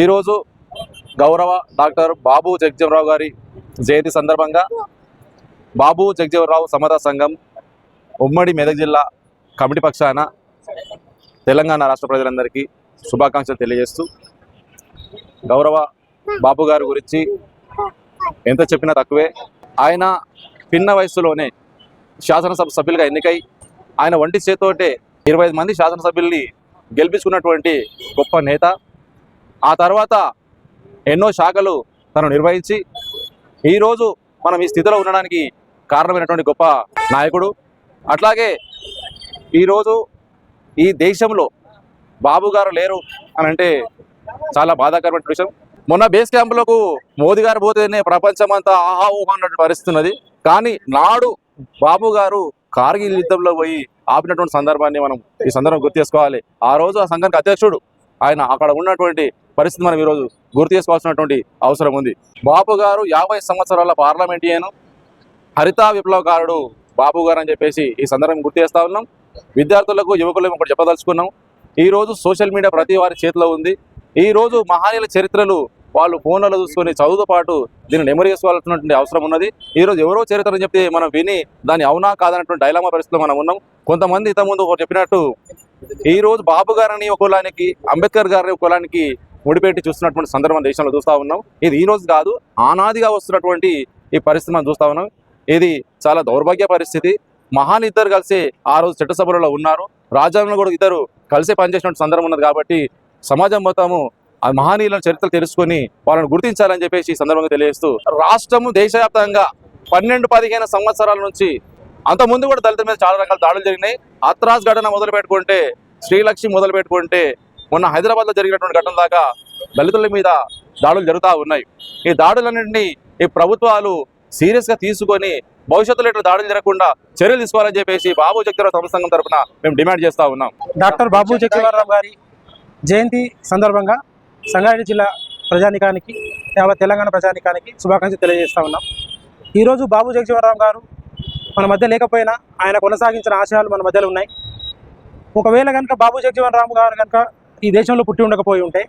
ఈరోజు గౌరవ డాక్టర్ బాబు జగ్జీవరావు గారి జయంతి సందర్భంగా బాబు జగ్జీవరావు సమత సంఘం ఉమ్మడి మెదక్ జిల్లా కమిటీ పక్షాన తెలంగాణ రాష్ట్ర ప్రజలందరికీ శుభాకాంక్షలు తెలియజేస్తూ గౌరవ బాబు గారి గురించి ఎంత చెప్పినా తక్కువే. ఆయన పిన్న వయసులోనే శాసనసభ సభ్యులుగా ఎన్నికై ఆయన వంటి చేతోటే ఇరవై ఐదు మంది శాసనసభ్యుల్ని గెలిపించుకున్నటువంటి గొప్ప నేత. ఆ తర్వాత ఎన్నో శాఖలు తను నిర్వహించి ఈరోజు మనం ఈ స్థితిలో ఉండడానికి కారణమైనటువంటి గొప్ప నాయకుడు. అట్లాగే ఈరోజు ఈ దేశంలో బాబు గారు లేరు అని అంటే చాలా బాధాకరమైన విషయం. మొన్న బేస్ క్యాంపులకు మోదీ గారు పోతేనే ప్రపంచం అంతా ఆహా ఊహా అన్నట్టు కానీ నాడు బాబు గారు కార్గిల్ యుద్ధంలో పోయి ఆపినటువంటి సందర్భాన్ని మనం ఈ సందర్భం గుర్తు చేసుకోవాలి. ఆ రోజు ఆ సంఘానికి అధ్యక్షుడు. ఆయన అక్కడ ఉన్నటువంటి పరిస్థితి మనం ఈరోజు గుర్తు చేసుకోవాల్సినటువంటి అవసరం ఉంది. బాబు గారు యాభై సంవత్సరాల పార్లమెంటియను హరిత విప్లవకారుడు బాబు గారు అని చెప్పేసి ఈ సందర్భం గుర్తు చేస్తా ఉన్నాం. విద్యార్థులకు యువకులకు ఒకటి చెప్పదలుచుకున్నాం. ఈ రోజు సోషల్ మీడియా ప్రతి వారి చేతిలో ఉంది. ఈ రోజు మహానీయుల చరిత్రలు వాళ్ళు ఫోన్లలో చూసుకొని చదువుతో పాటు దీన్ని మెమరీ చేసుకోవాల్సినటువంటి అవసరం ఉన్నది. ఈరోజు ఎవరో చరిత్ర అని చెప్తే మనం విని దాన్ని అవునా కాదన్నటువంటి డైలామా పరిస్థితిలో మనం ఉన్నాం. కొంతమంది ఇంతకుముందు ఒకరు చెప్పినట్టు ఈరోజు బాబు గారిని ఒక కులానికి అంబేద్కర్ గారిని ఒక కులానికి ముడిపెట్టి చూస్తున్నటువంటి సందర్భం దేశంలో చూస్తూ ఉన్నాం. ఇది ఈ రోజు కాదు ఆనాదిగా వస్తున్నటువంటి ఈ పరిస్థితి మనం చూస్తా ఉన్నాం. ఇది చాలా దౌర్భాగ్య పరిస్థితి. మహాన్ ఇద్దరు కలిసి ఆ రోజు చట్టసభలలో ఉన్నారు. రాజ్యాంగంలో కూడా ఇద్దరు కలిసి పనిచేసినటువంటి సందర్భం ఉన్నది కాబట్టి సమాజం మొత్తము ఆ మహనీయుల చరిత్రలు తెలుసుకొని వాళ్ళని గుర్తించాలని చెప్పేసి ఈ సందర్భంగా తెలియజేస్తూ రాష్ట్రము దేశవ్యాప్తంగా పన్నెండు పదిహేను సంవత్సరాల నుంచి అంత ముందు కూడా దళితుల మీద చాలా రకాల దాడులు జరిగినాయి. అత్రాస్ ఘటన మొదలు పెట్టుకుంటే శ్రీలక్ష్మి మొదలు పెట్టుకుంటే మొన్న హైదరాబాద్లో జరిగినటువంటి ఘటన దాకా దళితుల మీద దాడులు జరుగుతూ ఉన్నాయి. ఈ దాడులన్నింటినీ ఈ ప్రభుత్వాలు సీరియస్గా తీసుకొని భవిష్యత్తులో ఇట్లా దాడులు జరగకుండా చర్యలు తీసుకోవాలని చెప్పేసి బాబు జగదీరావు సమ తరఫున మేము డిమాండ్ చేస్తూ ఉన్నాం. డాక్టర్ బాబు జగ్జీవనరావు గారి జయంతి సందర్భంగా సంగారెడ్డి జిల్లా ప్రజానికానికి యావత్ తెలంగాణ ప్రజానికానికి శుభాకాంక్షలు తెలియజేస్తూ ఉన్నాం. ఈరోజు బాబు జగజీవనరావు గారు మన మధ్య లేకపోయినా ఆయన కొనసాగించిన ఆశయాలు మన మధ్యలో ఉన్నాయి. ఒకవేళ కనుక బాబు జగజీవనరావు గారు కనుక ఈ దేశంలో పుట్టి ఉండకపోయి ఉంటే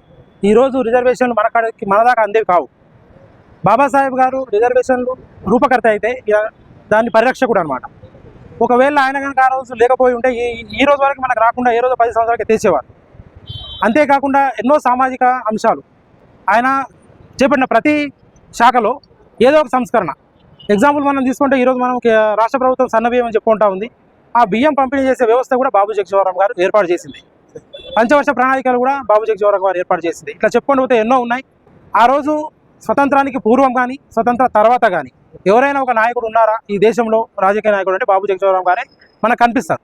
ఈరోజు రిజర్వేషన్లు మన కాడికి మన దాకా అందేవి కావు. బాబాసాహెబ్ గారు రిజర్వేషన్లు రూపకర్త అయితే ఇక దాని పరిరక్షకుడు అనమాట ఒకవేళ ఆయన కనుక ఆ రోజు లేకపోయి ఉంటే ఈ ఈ రోజు వరకు మనకు రాకుండా ఏ రోజు పది సంవత్సరాలకి తెచ్చేవారు. అంతేకాకుండా ఎన్నో సామాజిక అంశాలు. ఆయన చేపట్టిన ప్రతి శాఖలో ఏదో ఒక సంస్కరణ. ఎగ్జాంపుల్ మనం తీసుకుంటే ఈరోజు మనం రాష్ట్ర ప్రభుత్వం సన్న బియ్యం అని చెప్పుకుంటా ఉంది. ఆ బియ్యం పంపిణీ చేసే వ్యవస్థ కూడా బాబు జగజీవరం గారు ఏర్పాటు చేసింది. పంచవర్ష ప్రణాళికలు కూడా బాబు జగజీవరం గారు ఏర్పాటు చేసింది. ఇట్లా చెప్పుకుంటూ పోతే ఎన్నో ఉన్నాయి. ఆ రోజు స్వతంత్రానికి పూర్వం కానీ స్వతంత్ర తర్వాత కానీ ఎవరైనా ఒక నాయకుడు ఉన్నారా? ఈ దేశంలో రాజకీయ నాయకుడు అంటే బాబు జగజీవరం గారే మనకు కనిపిస్తారు.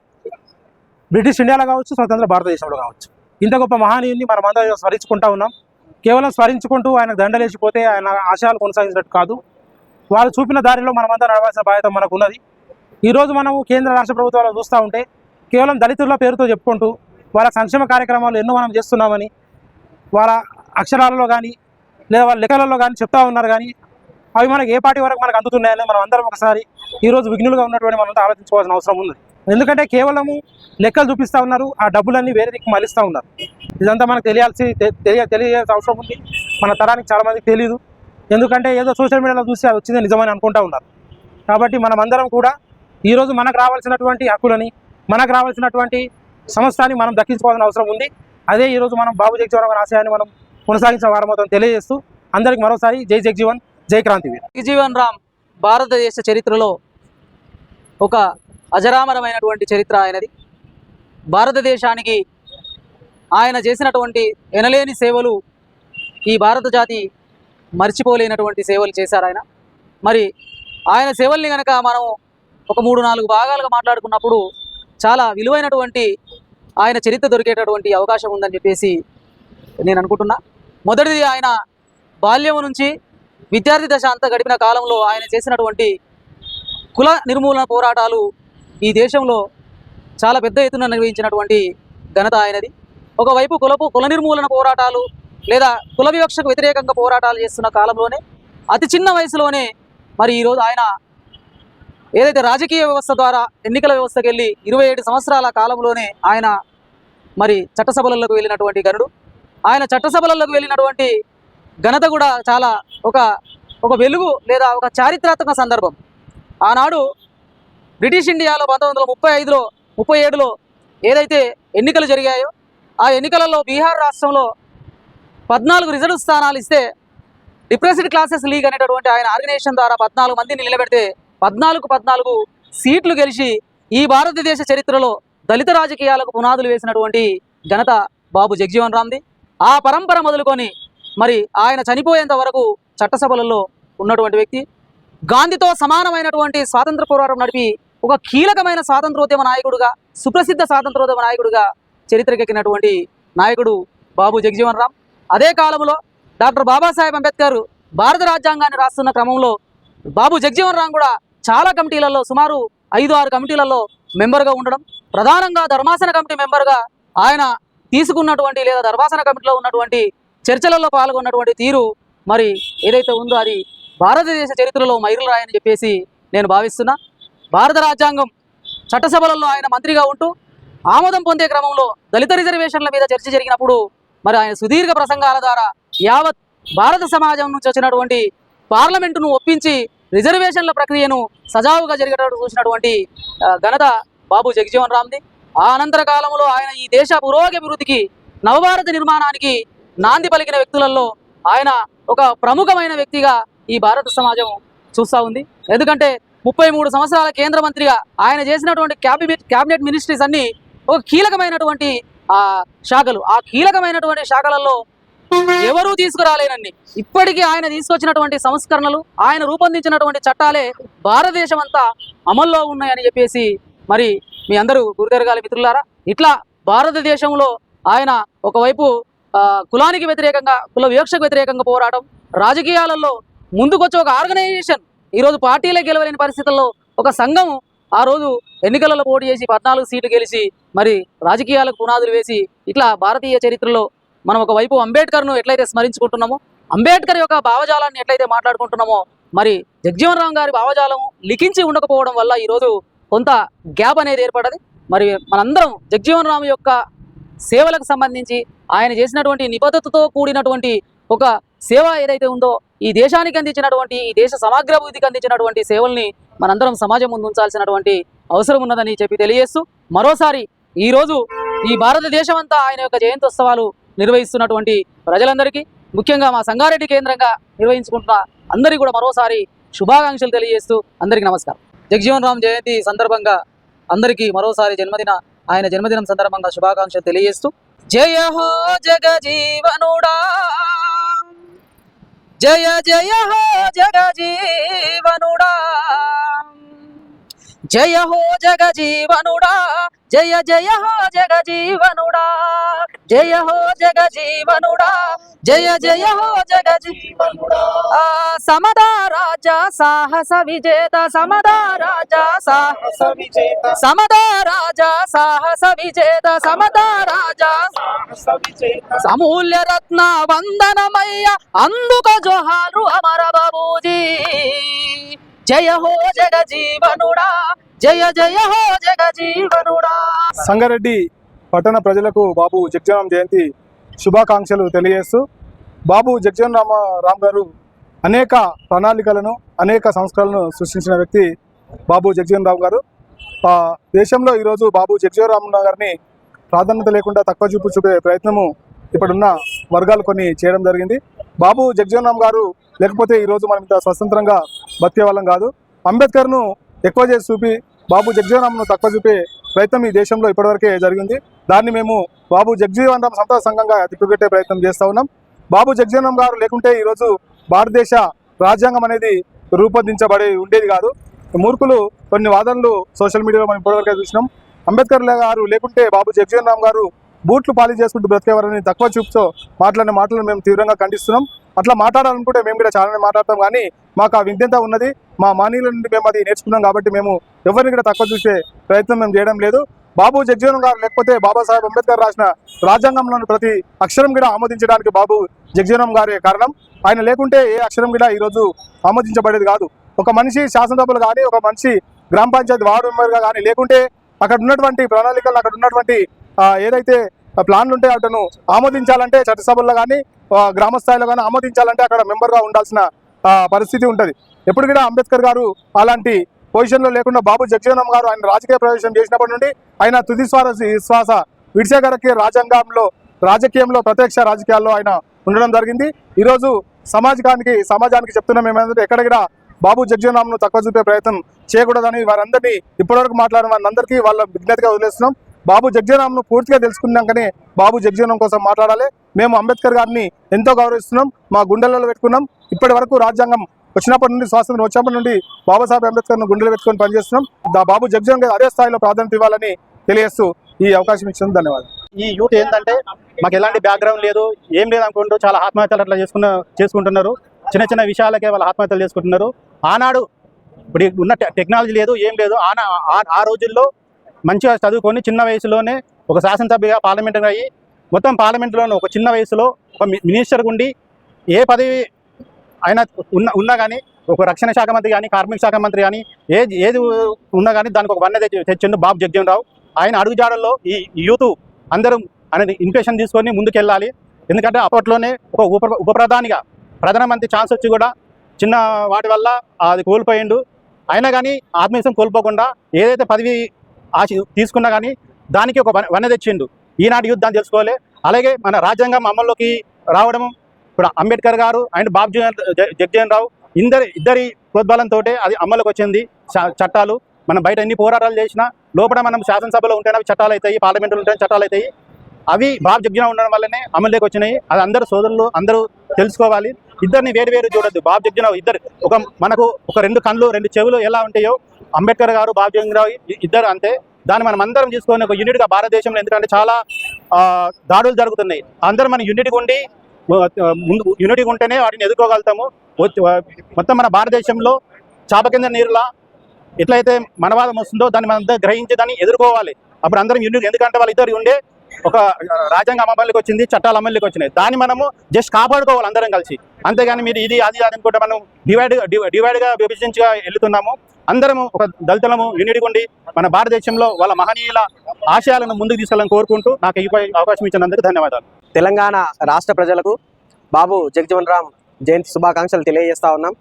బ్రిటిష్ ఇండియాలో కావచ్చు స్వతంత్ర భారతదేశంలో కావచ్చు. ఇంత గొప్ప మహానీయుని మనం అందరం స్మరించుకుంటా ఉన్నాం. కేవలం స్మరించుకుంటూ ఆయన దండలేసిపోతే ఆయన ఆశయాలు కొనసాగించినట్టు కాదు. వాళ్ళు చూపిన దారిలో మనమంతా నడవాల్సిన బాధ్యత మనకు ఉన్నది. ఈరోజు మనము కేంద్ర రాష్ట్ర ప్రభుత్వాలు చూస్తూ ఉంటే కేవలం దళితుల పేరుతో చెప్పుకుంటూ వాళ్ళ సంక్షేమ కార్యక్రమాలు ఎన్నో మనం చేస్తున్నామని వాళ్ళ అక్షరాలలో కానీ లేదా వాళ్ళ లెక్కలలో కానీ చెప్తా ఉన్నారు కానీ అవి మనకి ఏ పార్టీ వరకు మనకు అందుతున్నాయని మనం అందరం ఒకసారి ఈరోజు విఘ్నులుగా ఉన్నటువంటి మనం ఆలోచించుకోవాల్సిన అవసరం ఉంది. ఎందుకంటే కేవలము లెక్కలు చూపిస్తూ ఉన్నారు ఆ డబ్బులన్నీ వేరే దిక్కు మళ్ళిస్తూ ఉన్నారు. ఇదంతా మనకు తెలియాల్సి తెలియ తెలియాల్సిన అవసరం ఉంది. మన తరానికి చాలామందికి తెలియదు ఎందుకంటే ఏదో సోషల్ మీడియాలో చూసి అది వచ్చింది నిజమని అనుకుంటూ ఉన్నారు. కాబట్టి మనం అందరం కూడా ఈరోజు మనకు రావాల్సినటువంటి హక్కులని మనకు రావాల్సినటువంటి సమస్తాన్ని మనం దక్కించుకోవాల్సిన అవసరం ఉంది. అదే ఈరోజు మనం బాబు జగజీవన్ ఆశయాన్ని మనం కొనసాగించిన వారమవుతాం తెలియజేస్తూ అందరికి మరోసారి జై జగజీవన్ జై క్రాంతివీర్ జగజీవన్ రామ్ భారతదేశ చరిత్రలో ఒక అజరామరమైనటువంటి చరిత్ర ఆయనది. భారతదేశానికి ఆయన చేసినటువంటి ఎనలేని సేవలు ఈ భారత జాతి మర్చిపోలేనటువంటి సేవలు చేశారు ఆయన. మరి ఆయన సేవల్ని కనుక మనం ఒక మూడు నాలుగు భాగాలుగా మాట్లాడుకున్నప్పుడు చాలా విలువైనటువంటి ఆయన చరిత్ర దొరికేటటువంటి అవకాశం ఉందని చెప్పేసి నేను అనుకుంటున్నా. మొదటిది ఆయన బాల్యం నుంచి విద్యార్థి దశ అంతా గడిపిన కాలంలో ఆయన చేసినటువంటి కుల నిర్మూలన పోరాటాలు ఈ దేశంలో చాలా పెద్ద ఎత్తున నిర్వహించినటువంటి ఘనత ఆయనది. ఒకవైపు కులపు కుల నిర్మూలన పోరాటాలు లేదా కుల వివక్షకు వ్యతిరేకంగా పోరాటాలు చేస్తున్న కాలంలోనే అతి చిన్న వయసులోనే మరి ఈరోజు ఆయన ఏదైతే రాజకీయ వ్యవస్థ ద్వారా ఎన్నికల వ్యవస్థకు వెళ్ళి ఇరవై ఏడు సంవత్సరాల కాలంలోనే ఆయన మరి చట్టసభలలోకి వెళ్ళినటువంటి గనుడు ఆయన చట్టసభలలోకి వెళ్ళినటువంటి ఘనత కూడా చాలా ఒక ఒక వెలుగు లేదా ఒక చారిత్రాత్మక సందర్భం. ఆనాడు బ్రిటిష్ ఇండియాలో పంతొమ్మిది వందల ముప్పై ఐదులో ముప్పై ఏడులో ఏదైతే ఎన్నికలు జరిగాయో ఆ ఎన్నికలలో బీహార్ రాష్ట్రంలో పద్నాలుగు రిజర్వ్ స్థానాలు ఇస్తే డిప్రెస్డ్ క్లాసెస్ లీగ్ అనేటటువంటి ఆయన ఆర్గనైజేషన్ ద్వారా పద్నాలుగు మందిని నిలబెడితే పద్నాలుగు పద్నాలుగు సీట్లు గెలిచి ఈ భారతదేశ చరిత్రలో దళిత రాజకీయాలకు పునాదులు వేసినటువంటి ఘనత బాబు జగ్జీవన్ రామ్ది. ఆ పరంపర మొదలుకొని మరి ఆయన చనిపోయేంత వరకు చట్టసభలలో ఉన్నటువంటి వ్యక్తి. గాంధీతో సమానమైనటువంటి స్వాతంత్ర పోరాటం నడిపి ఒక కీలకమైన స్వాతంత్రోద్యమ నాయకుడుగా సుప్రసిద్ధ స్వాతంత్రోద్యమ నాయకుడిగా చరిత్రకెక్కినటువంటి నాయకుడు బాబు జగ్జీవన్ రామ్. అదే కాలంలో డాక్టర్ బాబాసాహెబ్ అంబేద్కర్ భారత రాజ్యాంగాన్ని రాస్తున్న క్రమంలో బాబు జగ్జీవన్ రామ్ కూడా చాలా కమిటీలలో సుమారు ఐదు ఆరు కమిటీలలో మెంబర్గా ఉండడం ప్రధానంగా ధర్మాసన కమిటీ మెంబర్గా ఆయన తీసుకున్నటువంటి లేదా ధర్మాసన కమిటీలో ఉన్నటువంటి చర్చలలో పాల్గొన్నటువంటి తీరు మరి ఏదైతే ఉందో అది భారతదేశ చరిత్రలో మైలురాయి రాయని చెప్పేసి నేను భావిస్తున్నా. భారత రాజ్యాంగం చట్టసభలలో ఆయన మంత్రిగా ఉంటూ ఆమోదం పొందే క్రమంలో దళిత రిజర్వేషన్ల మీద చర్చ జరిగినప్పుడు మరి ఆయన సుదీర్ఘ ప్రసంగాల ద్వారా యావత్ భారత సమాజం నుంచి వచ్చినటువంటి పార్లమెంటును ఒప్పించి రిజర్వేషన్ల ప్రక్రియను సజావుగా జరిగేటట్టు చూసినటువంటి ఘనత బాబు జగజీవన్ రామ్ది. ఆ అనంతర కాలంలో ఆయన ఈ దేశ పురోగభివృద్ధికి నవభారత నిర్మాణానికి నాంది పలికిన వ్యక్తులలో ఆయన ఒక ప్రముఖమైన వ్యక్తిగా ఈ భారత సమాజం చూస్తూ ఉంది. ఎందుకంటే ముప్పై మూడు సంవత్సరాల కేంద్ర మంత్రిగా ఆయన చేసినటువంటి క్యాబినెట్ క్యాబినెట్ మినిస్ట్రీస్ అన్ని ఒక కీలకమైనటువంటి ఆ శాఖలు. ఆ కీలకమైనటువంటి శాఖలలో ఎవరూ తీసుకురాలేనన్ని ఇప్పటికీ ఆయన తీసుకొచ్చినటువంటి సంస్కరణలు ఆయన రూపొందించినటువంటి చట్టాలే భారతదేశం అంతా అమల్లో ఉన్నాయని చెప్పేసి మరి మీ అందరూ గురుదెరగాలి మిత్రులారా ఇట్లా భారతదేశంలో ఆయన ఒకవైపు కులానికి వ్యతిరేకంగా కుల వివక్షకు వ్యతిరేకంగా పోరాటం రాజకీయాలలో ముందుకొచ్చి ఒక ఆర్గనైజేషన్ ఈరోజు పార్టీలే గెలవలేని పరిస్థితుల్లో ఒక సంఘం ఆ రోజు ఎన్నికలలో పోటీ చేసి పద్నాలుగు సీట్లు గెలిచి మరి రాజకీయాలకు పునాదులు వేసి ఇట్లా భారతీయ చరిత్రలో మనం ఒకవైపు అంబేద్కర్ను ఎట్లయితే స్మరించుకుంటున్నామో అంబేద్కర్ యొక్క భావజాలాన్ని ఎట్లయితే మాట్లాడుకుంటున్నామో మరి జగ్జీవన్ రామ్ గారి భావజాలం లిఖించి ఉండకపోవడం వల్ల ఈరోజు కొంత గ్యాప్ అనేది ఏర్పడది. మరి మనందరం జగ్జీవన్ రామ్ యొక్క సేవలకు సంబంధించి ఆయన చేసినటువంటి నిబద్ధతతో కూడినటువంటి ఒక సేవ ఏదైతే ఉందో ఈ దేశానికి అందించినటువంటి ఈ దేశ సమగ్రాభివృద్ధికి అందించినటువంటి సేవల్ని మనందరం సమాజం ముందు ఉంచాల్సినటువంటి అవసరం ఉన్నదని చెప్పి తెలియజేస్తూ మరోసారి ఈ రోజు ఈ భారతదేశం అంతా ఆయన యొక్క జయంతోత్సవాలు నిర్వహిస్తున్నటువంటి ప్రజలందరికీ ముఖ్యంగా మా సంగారెడ్డి కేంద్రంగా నిర్వహించుకుంటున్న అందరికీ కూడా మరోసారి శుభాకాంక్షలు తెలియజేస్తూ అందరికీ నమస్కారం. జగజీవన్ రామ్ జయంతి సందర్భంగా అందరికీ మరోసారి జన్మదిన ఆయన జన్మదినం సందర్భంగా శుభాకాంక్షలు తెలియజేస్తూ జయ హో జగజీవనుడా జయ జయ హో జగజీవనుడా జయ హో జగజీవనుడా జయ జయ హో జగజీవనుడా జయ హో జగజీవనుడా జయ జయ హో జగజీవనుడా ఆ, సమదా రాజా సాహస విజేత సమదా రాజా సాహస విజేత. సమదా రాజా సాహస విజేత సమదా రాజా సమూల్య రత్న వందనమయ్య అందుక జోహారు అమర బాబూజీ జయ హో జగజీవనుడా జయ జయ హో జగజీవనుడా సంగారెడ్డి పట్టణ ప్రజలకు బాబు జగ్జీవన్ జయంతి శుభాకాంక్షలు తెలియజేస్తూ బాబు జగ్జీవన్ రామ రామ్ గారు అనేక ప్రణాళికలను అనేక సంస్కరణలను సృష్టించిన వ్యక్తి బాబు జగ్జీవన్ రావు గారు. ఆ, దేశంలో ఈరోజు బాబు జగ్జీవన్ రామ్ గారిని ప్రాధాన్యత లేకుండా తక్కువ చూపు చూపే ప్రయత్నము ఇప్పుడున్న వర్గాలు కొన్ని చేయడం జరిగింది. బాబు జగ్జీవన్ రామ్ గారు లేకపోతే ఈరోజు మనం ఇంత స్వతంత్రంగా బతికే వాళ్ళం కాదు. అంబేద్కర్ను ఎక్కువ చేసి చూపి బాబు జగ్జీవన్ రామ్ను తక్కువ చూపే ప్రయత్నం ఈ దేశంలో ఇప్పటివరకే జరిగింది. దాన్ని మేము బాబు జగ్జీవన్ రామ్ సంస్థ సంఘంగా తిప్పిపెట్టే ప్రయత్నం చేస్తూ ఉన్నాం. బాబు జగ్జీవన్ రామ్ గారు లేకుంటే ఈరోజు భారతదేశ రాజ్యాంగం అనేది రూపొందించబడి ఉండేది కాదు. మూర్ఖులు కొన్ని వాదనలు సోషల్ మీడియాలో మనం ఇప్పటివరకే చూసినాం. అంబేద్కర్ గారు లేకుంటే బాబు జగ్జీవన్ రామ్ గారు బూట్లు పాలి చేసుకుంటూ బ్రతికేవారని తక్కువ చూపుతో మాట్లాడిన మాటలను మేము తీవ్రంగా ఖండిస్తున్నాం. అట్లా మాట్లాడాలనుకుంటే మేము కూడా చాలానే మాట్లాడతాం కానీ మాకు ఆ విద్యంత ఉన్నది. మా మానీయుల నుండి మేము అది నేర్చుకున్నాం కాబట్టి మేము ఎవరిని కూడా తక్కువ చూసే ప్రయత్నం మేము చేయడం లేదు. బాబు జగ్జీవన్ గారు లేకపోతే బాబాసాహెబ్ అంబేద్కర్ రాసిన రాజ్యాంగంలోని ప్రతి అక్షరం కూడా ఆమోదించడానికి బాబు జగ్జీవనం గారే కారణం. ఆయన లేకుంటే ఏ అక్షరం కూడా ఈరోజు ఆమోదించబడేది కాదు. ఒక మనిషి శాసనసభలు కానీ ఒక మనిషి గ్రామ పంచాయతీ వార్డు మెంబర్గా కానీ లేకుంటే అక్కడ ఉన్నటువంటి ప్రణాళికలు అక్కడ ఉన్నటువంటి ఏదైతే ప్లాన్లు ఉంటే వాటిను ఆమోదించాలంటే చట్టసభల్లో కానీ గ్రామ స్థాయిలో కానీ ఆమోదించాలంటే అక్కడ మెంబర్గా ఉండాల్సిన పరిస్థితి ఉంటుంది. ఎప్పుడు కూడా అంబేద్కర్ గారు అలాంటి పొజిషన్లో లేకుండా బాబు జగజీవనం గారు ఆయన రాజకీయ ప్రవేశం చేసినప్పటి నుండి ఆయన తుది శ్వాస విడిసే గారికి రాజ్యాంగంలో రాజకీయంలో ప్రత్యక్ష రాజకీయాల్లో ఆయన ఉండడం జరిగింది. ఈరోజు సమాజానికి సమాజానికి చెప్తున్నాం ఏమైందంటే ఎక్కడ కూడా బాబు జగ్జీవనాంను తక్కువ చూపే ప్రయత్నం చేయకూడదని వారందరినీ ఇప్పటివరకు మాట్లాడిన వారందరికీ వాళ్ళ విజ్ఞతగా వదిలేస్తున్నాం. బాబు జగ్జీవనాంను పూర్తిగా తెలుసుకున్నాకనే బాబు జగ్జీవనం కోసం మాట్లాడాలి. మేము అంబేద్కర్ గారిని ఎంతో గౌరవిస్తున్నాం. మా గుండెలలో పెట్టుకున్నాం. ఇప్పటి వరకు రాజ్యాంగం వచ్చినప్పటి నుండి స్వాతంత్రం వచ్చినప్పటి నుండి బాబాసాహెబ్ అంబేద్కర్ను గుండెలు పెట్టుకొని పనిచేస్తున్నాం. దా బాబు జగ్జీవన్ గారు అదే స్థాయిలో ప్రాధాన్యత ఇవ్వాలని తెలియజేస్తూ ఈ అవకాశం ఇచ్చిన ధన్యవాదాలు. ఈ యూత్ ఏంటంటే మాకు ఎలాంటి బ్యాక్గ్రౌండ్ లేదు ఏం లేదు అనుకుంటూ చాలా ఆత్మహత్యలు అట్లా చేసుకున్న చేసుకుంటున్నారు. చిన్న చిన్న విషయాలకే వాళ్ళు ఆత్మహత్యలు చేసుకుంటున్నారు. ఆనాడు ఇప్పుడు ఉన్న టెక్నాలజీ లేదు ఏం లేదు. ఆనా ఆ- ఆ రోజుల్లో మంచిగా చదువుకొని చిన్న వయసులోనే ఒక శాసనసభ్యుగా పార్లమెంట్ అయ్యి మొత్తం పార్లమెంటులోనే ఒక చిన్న వయసులో ఒక మి- మినిస్టర్ ఉండి ఏ పదవి అయినా ఉన్న ఉన్నా కానీ ఒక రక్షణ శాఖ మంత్రి కానీ కార్మిక శాఖ మంత్రి కానీ ఏది ఏది ఉన్నా కానీ దానికి ఒక వన్న తెచ్చి తెచ్చిండు బాబు జగ్జీవన్ రావు ఆయన అడుగుజాడల్లో ఈ యూత్ అందరం అనేది ఇన్ఫెక్షన్ తీసుకొని ముందుకెళ్ళాలి. ఎందుకంటే అప్పట్లోనే ఒక ఉప ఉప ప్రధానిగా ప్రధానమంత్రి ఛాన్స్ వచ్చి కూడా చిన్న వాటి వల్ల అది కోల్పోయిండు. అయినా కానీ ఆత్మవిశ్వాసం కోల్పోకుండా ఏదైతే పదవి ఆశ తీసుకున్నా కానీ దానికి ఒక వన- తెచ్చిండు. ఈనాటి యుద్ధాన్ని తెలుసుకోవాలి. అలాగే మన రాజ్యాంగం అమల్లోకి రావడం ఇప్పుడు అంబేద్కర్ గారు అండ్ బాబు జగన్ రావు ఇద్దరి ఇద్దరి ప్రోద్బలంతో అది అమలుకి వచ్చింది. చ- చట్టాలు మనం బయట ఎన్ని పోరాటాలు చేసినా లోపల మనం శాసనసభలో ఉంటేనే అవి చట్టాలు అవుతాయి పార్లమెంట్లో ఉంటేనే చట్టాలు అవుతాయి. అవి బాబు జగ్జీవన్ ఉండడం వల్లనే అమలులోకి వచ్చినాయి. అది అందరూ సోదరులు అందరూ తెలుసుకోవాలి. ఇద్దరిని వేరు వేరు చూడొద్దు. బాబు జగ్జీవన్ ఇద్దరు ఒక మనకు ఒక రెండు కళ్ళు రెండు చెవులు ఎలా ఉంటాయో అంబేద్కర్ గారు బాబు రావు ఇద్దరు అంతే దాన్ని మనం అందరం తీసుకొని ఒక యూనిట్గా భారతదేశంలో ఎందుకంటే చాలా దాడులు జరుగుతున్నాయి. అందరం మన యూనిట్గా ఉండి ముందు యూనిట్గా ఉంటేనే వాటిని ఎదుర్కోగలుగుతాము. మొత్తం మన భారతదేశంలో చాప కింద నీరులా ఎట్లయితే మనవాదం వస్తుందో దాన్ని మనం గ్రహించి దాన్ని ఎదుర్కోవాలి. అప్పుడు అందరం యూనిట్ ఎందుకంటే వాళ్ళు ఇద్దరు ఉండే ఒక రాజ్యాంగ అమలుకి వచ్చింది చట్టాలు అమలుకి వచ్చినాయి. దాన్ని మనము జస్ట్ కాపాడుకోవాలి అందరం కలిసి. అంతేగాని మీరు ఇది అది అది అనుకుంటే మనం డివైడ్ డివైడ్గా విభజించగా వెళ్తున్నాము అందరము ఒక దళితులము యూనిట్గా ఉండి మన భారతదేశంలో వాళ్ళ మహనీయుల ఆశయాలను ముందుకు తీసుకెళ్ళాలని కోరుకుంటూ నాకు ఈ అవకాశం ఇచ్చినందుకు ధన్యవాదాలు. తెలంగాణ రాష్ట్ర ప్రజలకు బాబు జగజీవన్ రామ్ జయంతి శుభాకాంక్షలు తెలియజేస్తా ఉన్నాం.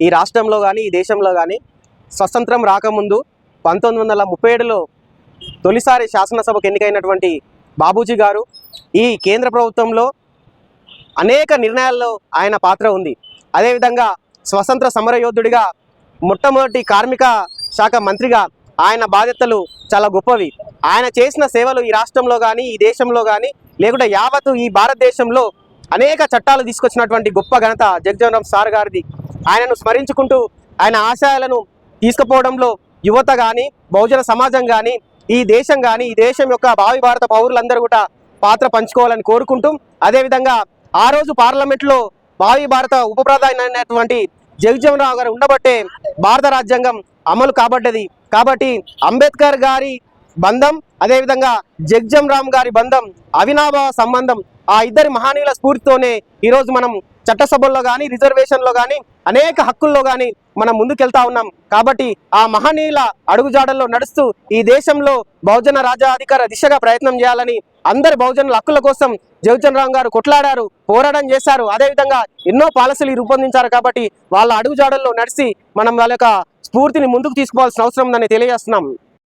ఈ రాష్ట్రంలో కానీ ఈ దేశంలో కానీ స్వతంత్రం రాకముందు పంతొమ్మిది వందల ముప్పై ఏడులో తొలిసారి శాసనసభకు ఎన్నికైనటువంటి బాబూజీ గారు ఈ కేంద్ర ప్రభుత్వంలో అనేక నిర్ణయాల్లో ఆయన పాత్ర ఉంది. అదేవిధంగా స్వతంత్ర సమరయోధుడిగా మొట్టమొదటి కార్మిక శాఖ మంత్రిగా ఆయన బాధ్యతలు చాలా గొప్పవి. ఆయన చేసిన సేవలు ఈ రాష్ట్రంలో కానీ ఈ దేశంలో కానీ లేకుంటే యావత్తు ఈ భారతదేశంలో అనేక చట్టాలు తీసుకొచ్చినటువంటి గొప్ప ఘనత జగజీవన్ రామ్ సార్ గారిది. ఆయనను స్మరించుకుంటూ ఆయన ఆశయాలను తీసుకుపోవడంలో యువత కానీ బహుజన సమాజం కానీ ఈ దేశం కానీ ఈ దేశం యొక్క భావి భారత పౌరులందరూ కూడా పాత్ర పంచుకోవాలని కోరుకుంటూ అదేవిధంగా ఆ రోజు పార్లమెంట్లో భావి భారత ఉప ప్రధాని అయినటువంటి జగజీవన్ రావు గారు ఉండబట్టే భారత రాజ్యాంగం అమలు కాబడ్డది. కాబట్టి అంబేద్కర్ గారి బంధం అదేవిధంగా జగ్జం రామ్ గారి బంధం అవినాభావ సంబంధం ఆ ఇద్దరి మహనీయుల స్ఫూర్తితోనే ఈరోజు మనం చట్టసభల్లో కానీ రిజర్వేషన్లో కానీ అనేక హక్కుల్లో కానీ మనం ముందుకెళ్తా ఉన్నాం. కాబట్టి ఆ మహనీయుల అడుగుజాడల్లో నడుస్తూ ఈ దేశంలో బహుజన రాజ్యాధికార దిశగా ప్రయత్నం చేయాలని అందరి బహుజనుల హక్కుల కోసం జగజన్ గారు కొట్లాడారు పోరాటం చేశారు. అదేవిధంగా ఎన్నో పాలసీలు రూపొందించారు కాబట్టి వాళ్ళ అడుగుజాడల్లో నడిచి మనం వాళ్ళ స్ఫూర్తిని ముందుకు తీసుకోవాల్సిన అవసరం ఉందని తెలియజేస్తున్నాం.